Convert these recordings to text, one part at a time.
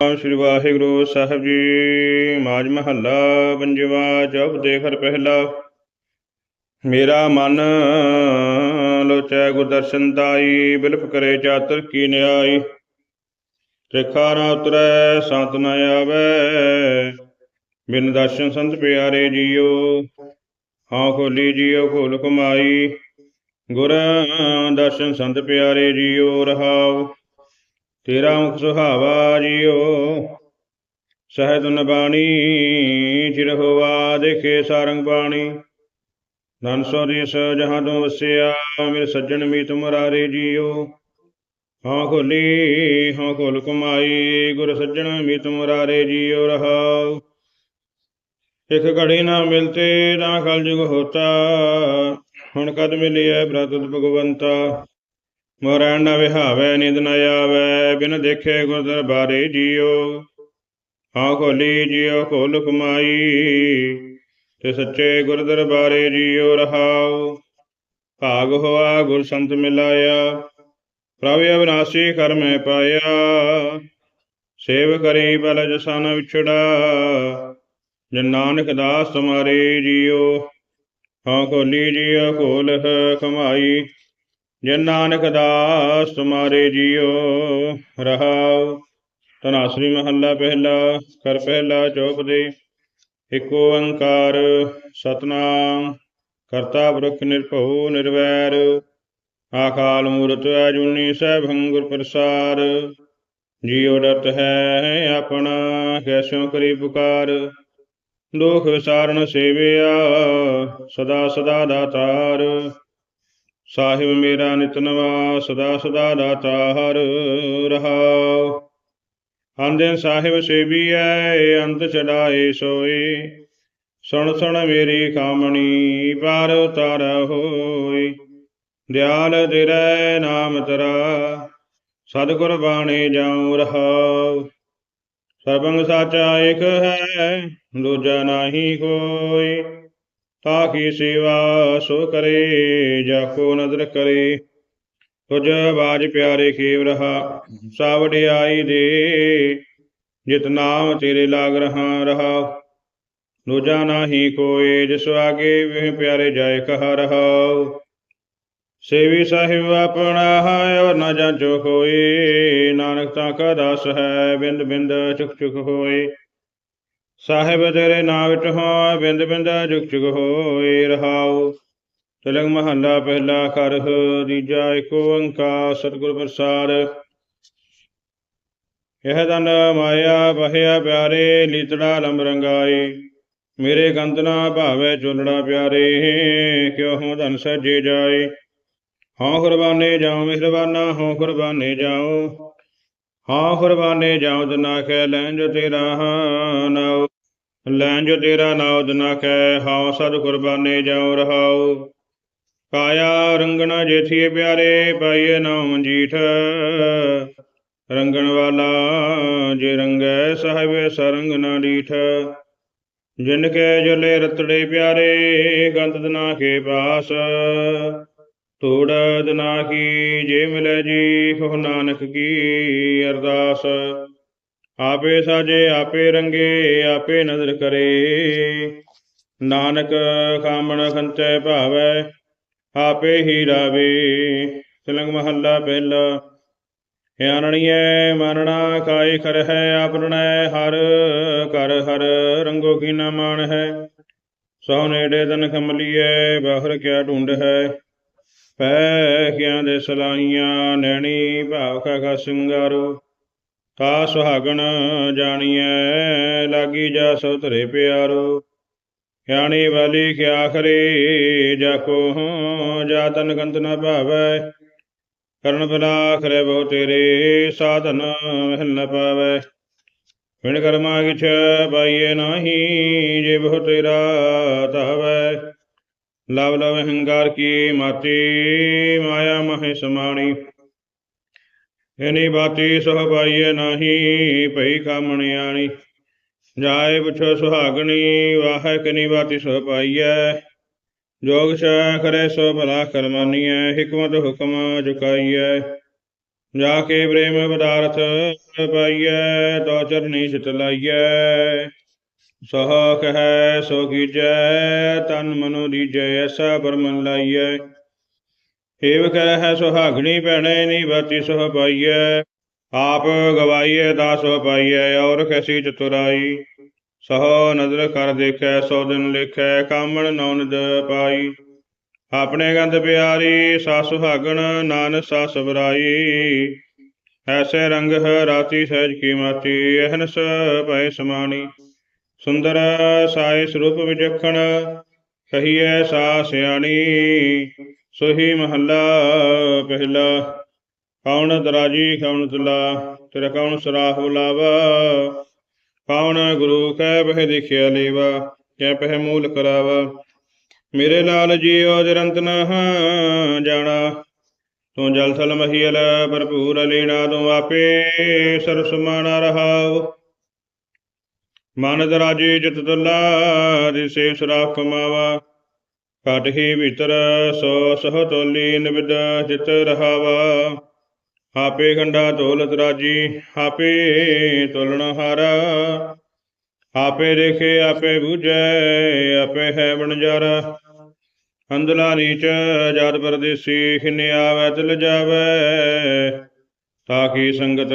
ਸ੍ਰੀ ਵਾਹਿਗੁਰੂ ਸਾਹਿਬ ਜੀ ਮਾਜ ਮਹੱਲਾ, ਪੰਜਵਾ ਜਪ ਦੇਖਰ ਪਹਿਲਾ। ਮੇਰਾ ਮਨ ਲੋਚੈ ਗੁਰ ਤਾਈ, ਬਿਲਪ ਕਰੇ ਚਾਤਰ ਕੀ ਨਿਆਈ। ਤ੍ਰਿਖਾ ਨਾ ਉਤਰੈ, ਸੰਤ ਨ ਆਵੈ। ਬਿਨ ਦਰਸ਼ਨ ਸੰਤ ਪਿਆਰੇ ਜੀਓ ਹਾਂ ਖੋਲੀ ਜੀਓ, ਖੋਲ ਕਮਾਈ ਗੁਰ ਦਰਸ਼ਨ ਸੰਤ ਪਿਆਰੇ ਜੀਓ ਰਹਾਓ ਤੇਰਾ ਮੁਖ ਸੁਹਾਵਾ ਜੀਓ। ਸਹਿਤ ਨਬਾਣੀ ਚਿਰ ਹੋਵਾ ਦੇਖੇ ਸਾਰੰਗ ਬਾਣੀ। ਧਨ ਸੋ ਦੇਸ ਜਹਾਂ ਤੋਂ ਵਸਿਆ ਮੇਰੇ ਸੱਜਣ ਮੀਤ ਮੁਰਾਰੇ ਜੀਓ। ਹਾਂ ਖੋਲੀ ਹਾਂ ਖੋਲ ਕਮਾਈ ਗੁਰ ਸੱਜਣ ਮੀਤ ਮੁਰਾਰੇ ਜੀਓ ਰਹਾਉ। ਇਕ ਘੜੀ ਨਾ ਮਿਲਤੇ, ਨਾ ਕਲ ਜੁਗ ਹੋਤਾ। ਹੁਣ ਕਦ ਮਿਲਿਆ ਬ੍ਰਤਤ ਭਗਵੰਤਾ। ਮੋਰੈਣ ਨਾ ਵਿਹਾਵੇ, ਨਿੰਦ ਨ ਆਵੇ, ਬਿਨ ਦੇਖੇ ਗੁਰ ਦਰਬਾਰੇ ਜੀਓ। ਹਾਂ ਖੋਲੀ ਜੀਓ ਖੋਲ ਕਮਾਈ, ਤੇ ਸੱਚੇ ਗੁਰ ਦਰਬਾਰੇ ਜੀਓ ਰਹਾਉ। ਭਾਗ ਹੋਆ ਗੁਰ ਸੰਤ ਮਿਲਾਇਆ, ਪ੍ਰਭ ਅਵਨਾਸੀ ਕਰ ਮੈਂ ਪਾਇਆ। ਸੇਵ ਕਰੀ ਬਲ ਜਸਨ ਵਿਛੜਾ, ਜਨ ਨਾਨਕ ਦਾਸ ਤੁਮਾਰੇ ਜੀਓ। ਹਾਂ ਖੋਲੀ ਜੀਓ ਖੋਲ ਕਮਾਈ ਜਨ ਨਾਨਕ ਦਾਸ ਤੁਮਾਰੇ ਜੀਓ, ਰਹਾਉ। ਤਨਾਸਰੀ ਮਹੱਲਾ ਪਹਿਲਾ, ਕਰ ਪਹਿਲਾ ਚੌਪ ਦੇ। ਇਕ ਓੰਕਾਰ ਸਤਨਾਮ, ਕਰਤਾ ਪੁਰਖ ਨਿਰਭਉ ਨਿਰਵੈਰ। ਆਕਾਲ ਮੂਰਤ ਅਜੂਨੀ ਸੈਭੰ ਗੁਰ ਪ੍ਰਸਾਰ। ਜੀਉ ਡਰਤ ਹੈ ਆਪਣਾ ਕੈਸੋ ਕਰੀ ਪੁਕਾਰ। ਦੋਖ ਵਿਸਾਰਨ ਸੇਵਿਆ, ਸਦਾ ਸਦਾ ਦਾਤਾਰ ਸਾਹਿਬ ਮੇਰਾ ਨਿਤ ਨਵਾ ਸਦਾ ਸਦਾ ਦਾਤਾਰ ਰਹਾਉ। ਅੰਦਿਨ ਸਾਹਿਬ ਸੇਵੀਐ, ਅੰਤ ਚੜਾਏ ਸੋਏ। ਸੁਣ ਸੁਣ ਮੇਰੀ ਕਾਮਣੀ ਪਾਰ ਉਤਾਰ ਹੋਈ ਦਿਆਲ ਤੇਰੇ ਨਾਮ ਤਰਾ ਸਤਿਗੁਰ ਬਾਣੀ ਜਾਉ ਰਹਾਉ। ਸਰਬੰਗ ਸਾਚਾ ਇਕ ਹੈ, ਦੂਜਾ ਨਾਹੀ ਕੋਈ। ਤਾ ਸੇਵਾ ਸੋ ਕਰੇ, ਜਾ ਕੋ ਨਦਰ ਕਰੇ। ਤੁਝ ਬਾਜ ਪਿਆਰੇ ਖੇਵ ਰਹਾ ਸਾ ਵਡਿਆਈ ਦੇ। ਜਿਤ ਨਾਮ ਤੇਰੇ ਲਾਗ ਰਹਾ ਰਹਾ। ਦੂਜਾ ਨਾਹੀ ਕੋਈ ਜਿਸ ਆਗੇ ਵੇ ਪਿਆਰੇ ਜਾਏ, ਕਹਾ ਰਹਾਉ ਸੇਵੀ ਸਾਹਿਬ ਆਪਣਾ ਹੈ, ਔਰ ਨਾ ਜਾਂਚੋ ਕੋਈ ਨਾਨਕ ਤਾਂ ਕਾ ਦਾਸ ਹੈ ਬਿੰਦ ਬਿੰਦ ਚੁਕ ਚੁਕ ਹੋਏ। ਸਾਹਿਬ ਤੇਰੇ ਨਾਮ ਵਿੱਚ ਹੋ, ਬਿੰਦ ਬਿੰਦ ਚੁਕ ਚੁਕ ਹੋਏ ਰਹਾਉ। ਤਿਲਕ ਮਹੱਲਾ ਪਹਿਲਾ ਕਰ ਤੀਜਾ ਏਕ ਓੰਕਾਰ, ਸਤਿਗੁਰ ਪ੍ਰਸਾਦ। ਇਹ ਦਨ ਮਾਇਆ ਬਹਿਆ ਪਿਆਰੇ, ਲੀਤੜਾ ਲੰਬ ਰੰਗਾਏ। ਮੇਰੇ ਗੰਦ ਨਾ ਭਾਵੇ ਚੁਲੜਾ ਪਿਆਰੇ, ਕਿਉ ਹੂੰ ਧਨ ਸਜੇ ਜਾਏ। ਹਾਂ ਕੁਰਬਾਨੇ ਜਾਉ ਮਿਹਰਬਾਨਾ ਹਾਂ ਕੁਰਬਾਨੇ ਜਾਉ। ਹਾਂ ਕੁਰਬਾਨੇ ਜਾਉ ਜਨਾ ਕੈ ਲੈਂ ਜੋ ਤੇਰਾ ਨਾਉ ਲੈਂ ਜੋ ਤੇਰਾ ਨਾਉ ਜਨਾ ਕੈ ਸਦ ਕੁਰਬਾਨੇ ਜਾਉ ਰਹਾਉ। ਕਾਇਆ ਰੰਗਣਾ ਜੇਥੀਏ ਪਿਆਰੇ ਪਾਈਏ ਨਾਮ ਜੀਠ ਰੰਗਣ ਵਾਲਾ ਜੇ ਰੰਗੈ, ਸਾਹਿਬ ਸਰੰਗ ਨਾ ਡੀਠ। ਜਿਨ ਕੇ ਜਲੇ ਰਤੜੇ ਪਿਆਰੇ, ਗੰਤ ਦਨਾ ਕੇ ਪਾਸ। ਤੋੜ ਦਨਾ ਕੀ ਜੇ ਮਿਲੇ ਜੀ ਹੋ ਨਾਨਕ ਕੀ ਅਰਦਾਸ। ਆਪੇ ਸਾਜੇ, ਆਪੇ ਰੰਗੇ, ਆਪੇ ਨਜ਼ਰ ਕਰੇ। ਨਾਨਕ ਕਾਮਣ ਖੰਤੇ ਭਾਵੈ, ਆਪੇ ਹੀ ਰਾਵੇ। ਤਿਲੰਗ ਮਹੱਲਾ ਪਹਿਲਾ ਆਨਣੀਐ ਮਾਨਣਾ ਕਾਇ ਕਰ ਹੈ ਆਪਣੈ ਹਰ ਕਰ ਹਰ ਰੰਗੋ ਕੀ ਨਾ ਮਾਨ ਹੈ। ਸੋ ਨੇੜੇ ਤਨ ਖਮਲੀਐ, ਬਾਹਰ ਕਿਆ ਢੂੰਡ ਹੈ। ਪੈ ਕਿਆਂ ਦੇ ਸਲਾਈਆਂ, ਨੈਣੀ ਭਾਵ ਕਾ ਕਾ ਸਿੰਗਾਰੋ। ਤਾ ਸੁਹਾਗਣ ਜਾਣੀਐ, ਲਾਗੀ ਜਾ ਸੋ ਧਰੇ ਪਿਆਰੋ। ਗਿਆਨੀ ਵਾਲੀ ਕਿਆ ਜਾ ਕੋ ਜਾ ਤਨ ਗੰਤ ਨ ਭਾਵੈ। ਕਰਨ ਬਲਾ ਕਰੇ ਬਹੁ ਤੇਰੇ ਸਾਧਨ ਮਹਿਲ ਨ ਪਾਵੈ। ਵਿਣ ਕਰਮਾ ਕਿਛ ਪਾਈਏ ਨਾਹੀ, ਜੇ ਬਹੁ ਤੇਰਾ ਤਾਵੈ ਲਵ ਲਵ ਹੰਕਾਰ ਕੀ ਮਾਤੀ, ਮਾਇਆ ਮਹਿ ਸਮਾਣੀ। ਇਨੀ ਬਾਤੀ ਸਹ ਨਾਹੀ, ਭਈ ਕਾਮਣਿਆਣੀ ਜਾਏ ਪੁਛੋ ਸੁਹਾਗਣੀ, ਵਾਹ ਕਨੀ ਬਾਤੀ ਸੋ ਜੋਗ ਸੈ ਕਰੇ ਸੋ ਭਲਾ ਕਰਮਾਨੀਐ, ਹਕਮਤ ਹੁਕਮ ਜੁਕਾਈਐ। ਜਾ ਕੇ ਪ੍ਰੇਮ ਪਦਾਰਥ ਪਾਈਐ, ਤੋ ਚਰਨੀ ਚਿਤ ਲਾਈਐ। ਸਹ ਕਹੈ ਸੋ ਕੀਜੈ, ਤਨ ਮਨੋ ਦੀਜੈ, ਐਸਾ ਪਰਮਨ ਲਾਈਐ। ਹੇਵ ਕਹਿ ਹੈ ਸੁਹਾਗਣੀ ਭੈਣੇ ਨੀ ਬਾਤੀ ਸੋ ਪਾਈਐ, ਆਪ ਗਵਾਈਐ ਦਾ ਸੋ ਪਾਈਐ, ਔਰ ਕੈਸੀ ਚਤੁਰਾਈ। ਸਹ ਨਜ਼ਰ ਕਰ ਦੇਖੈ, ਸੋ ਦਿਨ ਲਿਖੈ, ਕਾਮਣ ਨੌਨਦ ਪਾਈ। ਆਪਣੇ ਗੰਦ ਪਿਆਰੀ, ਸਾ ਸੁਹਾਗਣ ਨਾਨਕ ਸਾ ਸਬਰਾਈ ਐਸੇ ਰੰਗ ਹੈ ਰਾਤੀ ਸਹਿਜ ਕੀ ਮਾਤੀ ਅਹਨਸ ਭੈ ਸਮਾਣੀ। ਸੁੰਦਰ ਸਾਇ ਸਰੂਪ ਵਿਜਖਣ, ਕਹੀਐ ਸਾ ਸਿਆਣੀ। ਸੋਹੀ ਮਹੱਲਾ ਪਹਿਲਾ ਕੌਣ ਦਰਾਜੀ ਕੌਣ ਤੁਲਾ ਤੇਰਾ ਕੌਣ ਸਰਾਹ ਬੁਲਾਵਾ ਕੌਣ ਗੁਰੂ ਕਹਿ ਬਹਿ ਦੇਖਿਆ ਲੇਵਾ ਕਹਿ ਪਹਿ ਮੂਲ ਕਰਾਵਾ? ਮੇਰੇ ਲਾਲ ਜੀਉ ਨਿਰੰਤ ਨਾ ਜਾਣਾ, ਤੂੰ ਜਲ ਥਲ ਮਹੀਲ ਭਰਪੂਰ ਲੀਣਾ, ਤੂੰ ਆਪੇ ਸਰਸ ਮਾਣਾ ਰਹਾਉ ਮਨ ਦਰਾਜੀ ਜਿਤ ਤੁਲਾ ਦਿਸੇ ਸਰਾਖ ਕਮਾਵਾ ਘਟ ਹੀ ਭੀਤਰ ਸੋ ਸਹ ਤੋਲੀ ਨਿਬਿਦ ਜਿਤ ਰਹਾਵਾ। ਆਪੇ ਖੰਡਾ ਤੋਲਤ ਰਾਜੀ, ਆਪੇ ਤੋਲਣ ਹਾਰਾ। ਆਪੇ ਦੇਖੇ, ਆਪੇ ਬੂਝੈ, ਆਪੇ ਹੈ ਬਣਜਾਰਾ ਅੰਦਲਾ ਨੀਚ ਜਦ ਪਰਦੇਸੀ, ਖਿਨ ਆਵੈ, ਤਿਲ ਜਾਵੈ। ਤਾਂ ਤਾਕੀ ਸੰਗਤ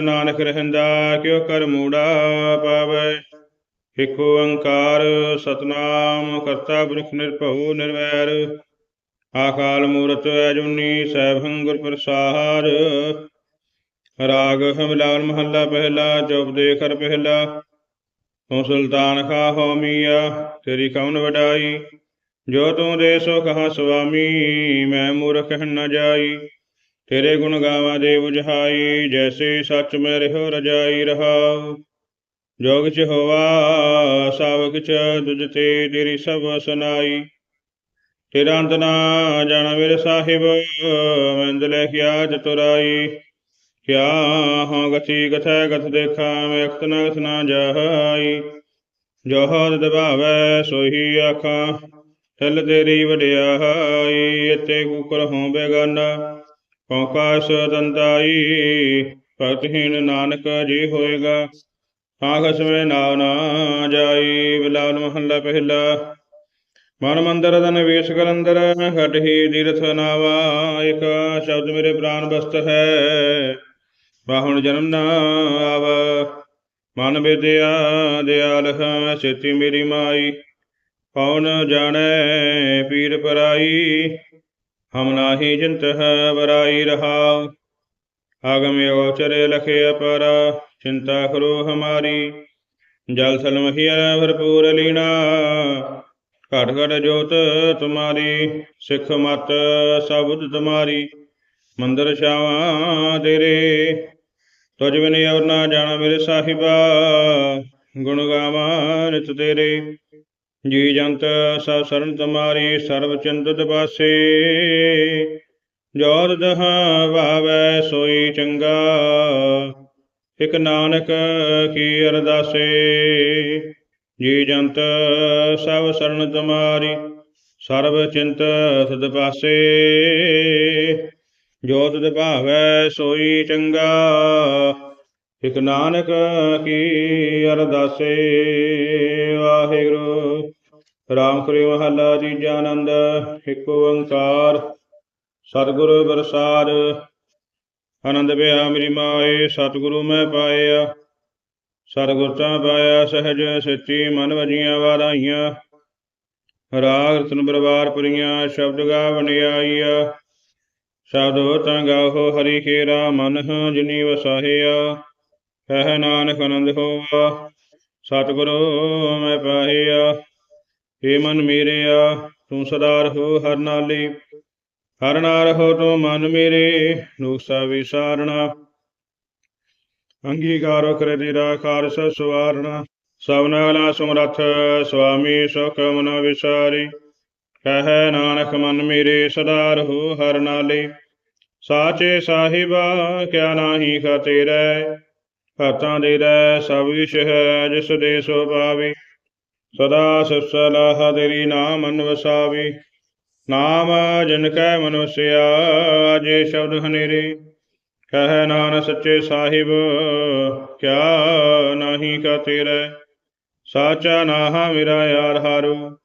ਨਾਨਕ ਰਹਿੰਦਾ, ਕਿਉ ਕਰ ਮੂੜਾ ਪਾਵੈ। ਇਕ ਓੰਕਾਰ ਸਤਨਾਮ, ਕਰਤਾ ਬ੍ਰਿਖ ਨਿਰਭਉ ਨਿਰਵੈਰ। ਆਕਾਲ ਮੂਰਤ ਅਜੂਨੀ ਸੈਭੰ ਗੁਰ ਪ੍ਰਸਾਦ। ਰਾਗ ਹਮਲਾਲ ਮਹੱਲਾ ਪਹਿਲਾ ਜਪ ਦੇ ਕਰ ਪਹਿਲਾ। ਤੂੰ ਸੁਲਤਾਨ ਖਾ ਹੋਮੀਆ ਤੇਰੀ ਕੌਣ ਵਡਾਈ। ਜੋ ਤੂੰ ਦੇ ਸੋ ਕਹਾ ਸੁਆਮੀ, ਮੈਂ ਮੂਰਖ ਨ ਜਾਈ। ਤੇਰੇ ਗੁਣ ਗਾਵਾਂ ਦੇ 부ਝਾਈ ਜੈਸੇ ਸੱਚ ਮੈਂ ਰਹਿਓ ਰਜਾਈ ਰਹਾਉ। ਜੋ ਕਿਛ ਹੋਵਾ ਸਭ ਕਿਛ ਤੁਝ ਤੇ ਤੇਰੀ ਸਭ ਸੁਨਾਈ। ਤੇਰਾ ਅੰਤ ਨਾ ਜਾਣਾ ਮੇਰੇ ਸਾਹਿਬ ਮੰਦ ਲਿਖਿਆ ਚਤੁਰਾਈ ਕਿਆ ਹਾਂ ਗਤੀ, ਕਥੈ ਕਥ ਦੇਖਾ, ਮੈਂ ਅਖਤ ਨ ਕਥ ਨਾ ਜਾਈ। ਜੋ ਹਦ ਦਬਾਵੈ ਸੋਹੀ ਆਖਾਂ ਠਲ ਤੇਰੀ ਵਡਿਆਈ ਇਤੇ ਕੁਕਰ ਹੋਂ ਬੇਗਾਨਾ ਕੌਕਾ ਸਤੰਤਾਈ ਭਗਤਹੀਨ ਨਾਨਕ ਜੀ ਹੋਏਗਾ। ਆਖਸ ਵੇ ਨਾਉ ਨਾ ਜਾਈ ਬਿਲਾਵਲ ਮਹੱਲਾ ਪਹਿਲਾ। ਮਨ ਮੰਦਰ ਤਨ ਵੇਸ ਕਲੰਦਰ ਘਟ ਹੀ ਦੀਰਥ ਨਾਵਾ, ਇਕ ਸ਼ਬਦ ਮੇਰੇ ਪ੍ਰਾਨ ਬਸਤ ਹੈ। ਬਾਹੁਣ ਜਨਮ ਨਾ ਆਵ, ਮਨ ਵਿਦਿਆ ਦਿਆਲ ਹੈ ਸੇਤੀ ਮੇਰੀ ਮਾਈ। ਕੌਣ ਜਾਣੈ, ਪੀਰ ਪਰਾਈ, ਹਮ ਨਾਹੀ ਜਿੰਤ ਹੈ ਬਰਾਈ ਰਹਾਉ। ਆਗਮ ਅਗੋਚਰੇ ਲਖੇ ਅਪਰ, ਚਿੰਤਾ ਕਰੋ ਹਮਾਰੀ। ਜਲ ਥਲ ਮਹੀਆ ਭਰਪੂਰ ਲੀਣਾ, ਘਟ ਘਟ ਜੋਤ ਤੁਮਾਰੀ, ਸਿੱਖ ਮਤ ਸਬਦ ਤੁਮਾਰੀ। ਮੰਦਰ ਛਾਵਾਂ ਤੇਰੇ, ਤੁਝ ਬਿਨ ਔਰ ਨਾ ਜਾਣਾ ਮੇਰੇ ਸਾਹਿਬਾ, ਗੁਣ ਗਾਵਾਂ ਨਿਤ ਤੇਰੇ। ਜੀ ਜੰਤ ਸਭ ਸਰਨ ਤੁਮਾਰੀ, ਸਰਬ ਚਿੰਤਤ ਪਾਸੇ। ਜੋਤ ਦਹਾ ਭਾਵੈ ਸੋਈ ਚੰਗਾ, ਇਕ ਨਾਨਕ ਕੀ ਅਰਦਾਸੇ ਜੀ ਜੰਤ ਸਭ ਸਰਨ ਤੁਮਾਰੀ, ਸਰਬ ਚਿੰਤ ਸਦ ਪਾਸੇ। ਜੋਤ ਦੇ ਭਾਵੈ ਸੋਈ ਚੰਗਾ, ਇਕ ਨਾਨਕ ਕੀ ਅਰਦਾਸੇ ਵਾਹਿਗੁਰੂ, ਰਾਮ ਕਰਿ ਮਹੱਲਾ ਤੀਜਾ ਆਨੰਦ, ਇੱਕ ਓੰਕਾਰ। ਸਤਿਗੁਰੂ ਪ੍ਰਸਾਦ ਆਨੰਦ ਪਿਆ ਮੇਰੀ ਮਾਏ, ਸਤਿਗੁਰੂ ਮੈਂ ਪਾਇਆ। ਸਤਿਗੁਰ ਤਾਂ ਪਾਇਆ, ਸਹਿਜ ਸੱਚੀ ਮਨ ਵਜੀਆਂ ਵਾਰਾਈਆਂ। ਰਾਗ ਰਤਨ ਬਰਬਾਰ ਪੁਰੀਆਂ, ਸ਼ਬਦ ਗਾ ਵਣਿਆਈਆ ਸ਼ਬਦ ਤਾਂ ਗਾਹੋ ਹਰੀ ਖੇਰਾ, ਮਨ ਜਿਨੀ ਵਸਾਹਿਆ। ਕਹਿ ਨਾਨਕ ਆਨੰਦ ਹੋਵਾ ਸਤਿਗੁਰੂ ਮੈਂ ਪਾਇਆ। ਏ ਮਨ ਮੇਰਿਆ, ਤੂੰ ਸਦਾ ਰਹੋ ਹਰ ਨਾਲੇ। ਹਰ ਨਾਲ ਰਹੋ ਤੂੰ ਮਨ ਮੇਰੇ ਦੁਖਸਾ ਵਿਸਾਰਣਾ। ਅੰਗੀਕਾਰ ਕਰੇ ਤੇਰਾ ਖਾਰਸ ਸਵਾਰਣਾ। ਸਭਨਾ ਸਮਰੱਥ ਸੁਆਮੀ ਸੁਖ ਮਨ ਵਿਸਾਰੀ। ਕਹਿ ਨਾਨਕ ਮਨ ਮੇਰੇ ਸਦਾ ਰਹੋ ਹਰ ਨਾਲੇ। ਸਾਚੇ ਸਾਹਿਬਾ, ਕਿਆ ਨਾਹੀ ਖਾ ਤੇਰੇ ਹੱਥਾਂ ਦੇ ਰਹਿ ਸਭ ਵਿਸ਼ ਹੈ ਜਿਸ ਦੇ ਸੋ ਪਾਵੇ ਸਦਾ ਸਲਾਹ ਤੇਰੀ ਨਾਮ ਮਨ ਵਸਾਵੇ ਨਾਮ ਜਿਨ ਕੈ ਮਨੁਸਿਆ ਜੇ ਸ਼ਬਦ ਹਨੇਰੇ, ਕਹੈ ਨਾਨਕ ਸੱਚੇ ਸਾਹਿਬ, ਕਿਆ ਨਾਹੀ ਕਾ ਤੇਰੇ? ਸਾਚਾ ਨਾਹਾ ਮੇਰਾ ਯਾਰ ਹਾਰੂ,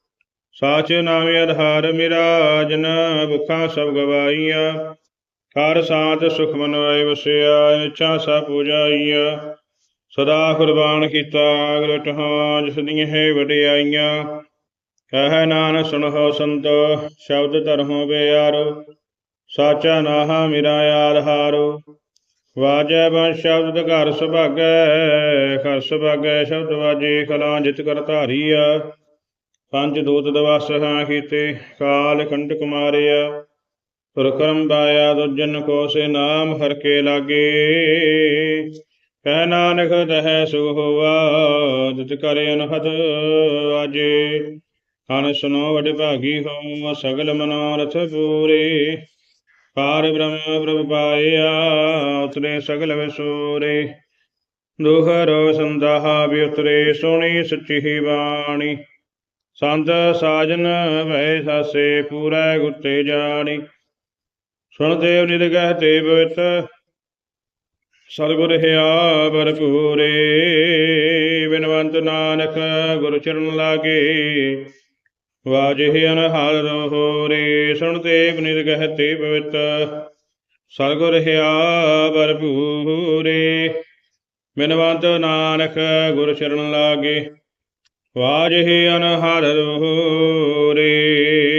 ਸਾਚ ਨਾਮੇ ਆਧਾਰ ਮੇਰਾ, ਜਨ ਭੁਖਾ ਸਭ ਗਵਾਈਆ ਹਰ ਸਾਥ ਸੁਖ ਮਨ ਆਏ ਵਸਿਆ, ਇੱਛਾ ਸਾ ਪੂਜਾਈਆ। ਸਦਾ ਕੁਰਬਾਨ ਕੀਤਾ, ਅਗਰ ਹਾਂ ਜਿਸ ਦੀਆਂ ਹੈ ਵਡਿਆਈਆਂ। ਕਹੈ ਨਾਨਕ ਸੁਣੋ ਸੰਤੋ, ਸ਼ਬਦ ਧਰਮੋ ਬਿਆਰੋ, ਸਾਚਾ ਨਾਹਾ ਮੇਰਾ ਆਧਾਰੋ ਵਾਜੈ ਬੰ ਸ਼ਬਦ ਘਰ ਸੁਭਾਗੈ ਘਰ ਸੁਭਾਗੈ ਸ਼ਬਦ ਵਾਜੇ, ਕਲਾ ਜਿਤ ਕਰ ਧਾਰੀਆ ਪੰਜ ਦੂਤ ਦਵਸ ਹਾਂ ਕੀਤੇ, ਕਾਲ ਕੰਟਕ ਮਾਰਿਆ ਤੁਰ ਬਾਇਆ ਦੁਜਨ ਕੋ ਸੇ ਨਾਮ ਹਰ ਕੇ ਲਾਗੇ। ਕਹਿ ਨਾਨਕ ਤਹਿ ਸੁਖ ਹੋਆ ਤਿਤ ਕਰ ਅਨਹਦ ਆਜੇ। ਹਨ ਸੁਨੋ ਵਡ ਭਾਗੀ ਹੋ ਸਗਲ ਮਨੋਰਥ ਪੂਰੇ। ਪਾਰ ਬ੍ਰਹਮ ਪ੍ਰਭ ਪਾਇਆ ਉਤਰੇ ਸਗਲ ਵਿਸੂਰੇ। ਦੁਖ ਸੰਦਾਹਾ ਵੀ ਉਤਰੇ ਸੋਹਣੀ ਸੱਚੀ ਬਾਣੀ। ਸੰਤ ਸਾਜਨ ਭੈ ਸਾਸੇ, ਪੂਰੈ ਗੁੱਤੇ ਜਾਣੀ। ਸੁਣ ਦੇਵ ਨਿਦ ਗਹਿਤੇ ਪਵਿੱਤ ਸਤਿਗੁਰ ਹਿਆ ਭਰਪੂਰੇ। ਬਿਨਵੰਤ ਨਾਨਕ ਗੁਰ ਚਰਨ ਲਾਗੇ ਵਾਜੇ ਅਨਹਾਰ ਹੋਰੇ ਸੁਣ ਦੇਵ ਨਿਦ ਗਹਿਤੇ ਪਵਿੱਤ। ਸਤਿਗੁਰ ਹਿਆ ਭਰਪੂਰੇ, ਬਿਨਵੰਤ ਨਾਨਕ ਗੁਰ ਚਰਨ ਲਾਗੇ। ਵਾਜੇ ਅਨਹਰ ਰੇ।